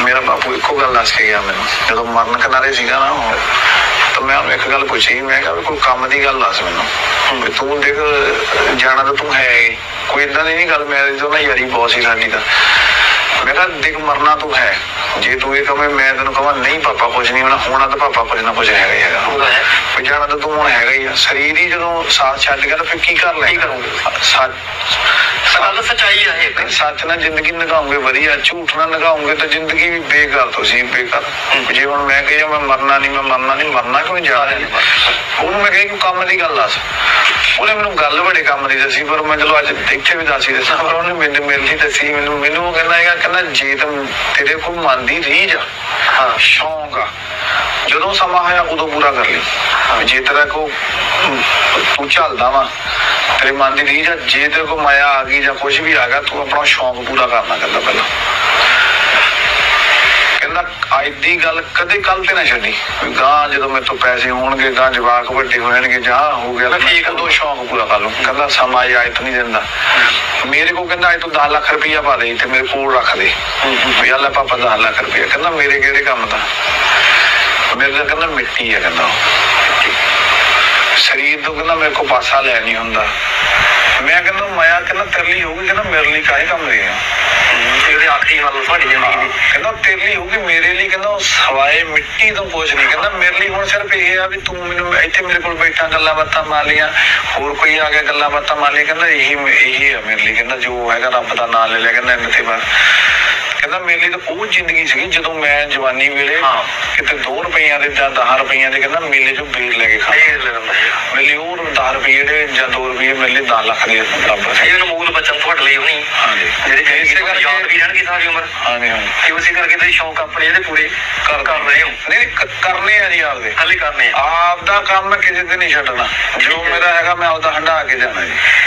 ਮੇਰਾ ਬਾਪੂ ਇੱਕੋ ਗੱਲ ਦੱਸ ਕੇ ਗਿਆ ਮੈਨੂੰ। ਜਦੋਂ ਮਰਨ ਕਿਨਾਰੇ ਸੀਗਾ ਨਾ ਉਹ, ਤਾਂ ਮੈਂ ਉਹਨੂੰ ਇੱਕ ਗੱਲ ਪੁੱਛੀ, ਮੈਂ ਕਿਹਾ ਵੀ ਕੋਈ ਕੰਮ ਦੀ ਗੱਲ ਦੱਸ ਮੈਨੂੰ। ਵੀ ਤੂੰ ਦੇਖ, ਜਾਣਾ ਤਾਂ ਤੂੰ ਹੈ ਕੋਈ ਇਦਾਂ ਦੀ ਨਹੀਂ ਗੱਲ ਮੇਰੀ ਤੋਂ ਨਾ ਯਾਰੀ ਬਹੁਤ ਸੀ ਸਾਡੀ ਤਾਂ। ਮੈਂ ਕਿਹਾ ਦੇਖ, ਮਰਨਾ ਤੂੰ ਹੈ। ਜੇ ਤੂੰ ਇਹ ਕਵੇਂ ਮੈਂ ਤੈਨੂੰ ਕਹਾਂ ਨਹੀਂ ਪਾਪਾ ਕੁਝ ਨਹੀਂ ਹੋਣਾ ਹੋਣਾ ਤਾਂ ਪਾਪਾ ਕੁਝ ਨਾ ਕੁਝ ਹੈਗਾ ਹੀ ਹੈਗਾ। ਵੀ ਜਾਣਾ ਤਾਂ ਤੂੰ ਹੁਣ ਹੈਗਾ ਹੀ ਆ। ਸਰੀਰ ਹੀ ਜਦੋਂ ਸਾਥ ਛੱਡ ਗਿਆ ਤਾਂ ਫਿਰ ਕੀ ਕਰ ਲੈ ਕੀ ਕਰੋਗੇ? ਸੱਚ ਗੱਲ ਸੱਚਾਈ ਆ ਇਹ। ਸੱਚ ਨਾਲ ਜ਼ਿੰਦਗੀ ਨਿਭਾਉਂਗੇ ਵਧੀਆ। ਝੂਠ ਨਾਲ ਨਿਭਾਉਂਗੇ ਤਾਂ ਜ਼ਿੰਦਗੀ ਵੀ ਬੇਕਾਰ ਤੁਸੀਂ ਬੇਕਾਰ ਜੇ ਹੁਣ ਮੈਂ ਕਹਾਂ ਮੈਂ ਮਰਨਾ ਨਹੀਂ ਮੈਂ ਮਰਨਾ ਨਹੀਂ ਮਰਨਾ ਕਿਉਂ ਜਾ ਰਿਹਾ? ਉਹਨੂੰ ਮੈਂ ਕਹੀ ਕਿ ਕੰਮ ਦੀ ਗੱਲ ਦੱਸ। ਉਹਨੇ ਮੈਨੂੰ ਗੱਲ ਬੜੇ ਕੰਮ ਦੀ ਦੱਸੀ ਪਰ ਮੈਂ ਚਲੋ ਅੱਜ ਇੱਥੇ ਵੀ ਦੱਸੀ ਦੱਸਾਂ ਪਰ ਉਹਨੇ ਮੈਨੂੰ ਮੇਰੇ ਲਈ ਦੱਸੀ। ਮੈਨੂੰ ਮੈਨੂੰ ਉਹ ਕਹਿੰਦਾ ਹੈਗਾ ਕਹਿੰਦਾ ਜੇ ਤੂੰ ਤੇਰੇ ਕੋਲ ਮਨ ਦੀ ਰੀਝ ਆ ਹਾਂ। ਸ਼ੌਂਕ ਆ ਜਦੋਂ ਸਮਾਂ ਹੋਇਆ ਉਦੋਂ ਪੂਰਾ ਕਰ ਲਈ। ਜੇ ਤੇਰਾ ਕੋ ਤੂੰ ਚੱਲਦਾ ਵਾ ਤੇਰੇ ਮਨ ਦੀ ਰੀਝ ਆ ਜੇ ਤੇਰੇ ਕੋ ਮਾਇਆ ਆ ਗਈ ਜਾਂ ਕੁਝ ਵੀ ਆ ਗਿਆ ਤੂੰ ਆਪਣਾ ਸ਼ੌਂਕ ਪੂਰਾ ਕਰਨਾ ਕਹਿੰਦਾ ਪਹਿਲਾਂ। ਕਹਿੰਦਾ ਅੱਜ ਦੀ ਗੱਲ ਕਦੇ ਕੱਲ ਤੇ ਨਾ ਛੱਡੀ। ਵੀ ਗਾਂ ਜਦੋਂ ਮੇਰੇ ਤੋਂ ਪੈਸੇ ਹੋਣਗੇ ਗਾਂ ਜਵਾਕ ਵੱਡੇ ਹੋ ਜਾਣਗੇ ਜਾਂ ਹੋ ਗਿਆ ਤਾਂ ਠੀਕ ਕਦੋਂ ਸ਼ੌਂਕ ਪੂਰਾ ਕਰ ਲੂੰ ਕਹਿੰਦਾ ਸਮਾਂ ਇਹ ਅੱਜ ਤੋਂ ਨਹੀਂ ਦਿੰਦਾ। ਮੇਰੇ ਕੋ ਕਹਿੰਦਾ ਅੱਜ ਤੋਂ 10 ਲੱਖ ਰੁਪਈਆ ਪਾ ਦੇ ਤੇ ਮੇਰੇ ਕੋਲ ਰੱਖ ਦੇ। ਵੀ ਅੱਲਾ ਪਾਪਾ 10 ਲੱਖ ਰੁਪਈਆ। ਕਹਿੰਦਾ ਮੇਰੇ ਕਿਹੜੇ ਕੰਮ ਦਾ? ਮੇਰੇ ਦਾ ਕਹਿੰਦਾ ਮਿੱਟੀ ਹੈ ਕਹਿੰਦਾ ਉਹ। ਸਰੀਰ ਤੋਂ ਕਹਿੰਦਾ ਮੇਰੇ ਕੋ ਪਾਸਾ ਲੈ ਨਹੀਂ ਹੁੰਦਾ। ਮੈਂ ਕਹਿੰਦਾ ਮਾਇਆ ਕਹਿੰਦਾ ਤੇਰੇ ਲਈ ਹੋਊਗੀ ਕਹਿੰਦਾ ਮੇਰੇ ਲਈ ਕਾਹੇ ਕੰਮ ਦੇ ਆ? ਇਹਦੇ ਆਖਰੀ ਹਾਲ ਤੁਹਾਡੀ ਜ਼ਿੰਦਗੀ ਦੀ ਕਹਿੰਦਾ ਤੇਰੇ ਲਈ ਹੋਊਗੀ ਮੇਰੇ ਲਈ ਕਹਿੰਦਾ ਸਵਾਏ ਮਿੱਟੀ ਤੋਂ ਕੁਝ ਨਹੀਂ। ਕਹਿੰਦਾ ਮੇਰੇ ਲਈ ਹੁਣ ਸਿਰਫ ਇਹ ਆ ਵੀ ਤੂੰ ਮੈਨੂੰ ਇੱਥੇ ਮੇਰੇ ਕੋਲ ਬੈਠਾ ਗੱਲਾਂ ਬਾਤਾਂ ਮਾਰ ਲੀਆਂ ਹੋਰ ਕੋਈ ਆ ਗਿਆ ਗੱਲਾਂ ਬਾਤਾਂ ਮਾਰ ਲਈਆਂ। ਕਹਿੰਦਾ ਇਹੀ ਇਹੀ ਆ ਮੇਰੇ ਲਈ। ਕਹਿੰਦਾ ਜੋ ਹੈਗਾ ਰੱਬ ਦਾ ਨਾਮ ਲੈ ਲਿਆ ਕਹਿੰਦਾ ਇੰਨੇ ਤੇ ਬਸ। ਕਹਿੰਦਾ ਮੇਰੇ ਲਈ ਤਾਂ ਉਹ ਜ਼ਿੰਦਗੀ ਸੀ ਜਦੋਂ ਮੈਂ ਜਵਾਨੀ ਵੇਲੇ। ਕਿਤੇ 2 ਰੁਪਈਆਂ ਦੇ ਜਾਂ 10 ਰੁਪਈਆਂ ਦੇ ਕਹਿੰਦਾ ਮੇਲੇ ਚੋਂ ਬੇਰ ਲੈ ਕੇ ਖਾ। ਇਹ ਲੈ ਲੈਂਦਾ ਹੈ ਮੇਰੇ ਲਈ ਉਹ 10 ਰੁਪਏ ਦੇ ਜਾਂ 2 ਰੁਪਏ ਮੇਰੇ ਲਈ 10 ਲੱਖ ਦੇ ਬਰਾਬਰ ਸੀ ਇਹਨੂੰ ਮੂਲ ਬਚਨ ਤੁਹਾਡੇ ਲਈ ਹੋਣੀ। ਹਾਂਜੀ। ਜਿਹੜੀ ਇਸੇ ਜ਼ਿੰਦਗੀ ਕਰਕੇ ਯਾਦ ਕਰਕੇ ਵੀ ਰਹਿਣਗੇ ਸਾਰੀ ਉਮਰ। ਹਾਂਜੀ ਹਾਂਜੀ। ਕਿ ਉਸੇ ਕਰਕੇ ਤੁਸੀਂ ਸ਼ੌਂਕ ਆਪਣੇ ਜਿਹੜੇ ਪੂਰੇ ਕਰ ਕਰ ਰਹੇ ਹੋ। ਨਹੀਂ ਕ- ਕਰਨੇ ਆ ਜੀ ਆਪਦੇ। ਹਾਲੇ ਕਰਨੇ ਆ। ਆਪ ਦਾ ਕੰਮ ਕਿਸੇ ਤੇ ਨਹੀਂ ਛੱਡਣਾ। ਜੋ ਮੇਰਾ ਹੈਗਾ ਮੈਂ ਆਪਦਾ ਹੰਡਾ ਕੇ ਜਾਣਾ ਜੀ।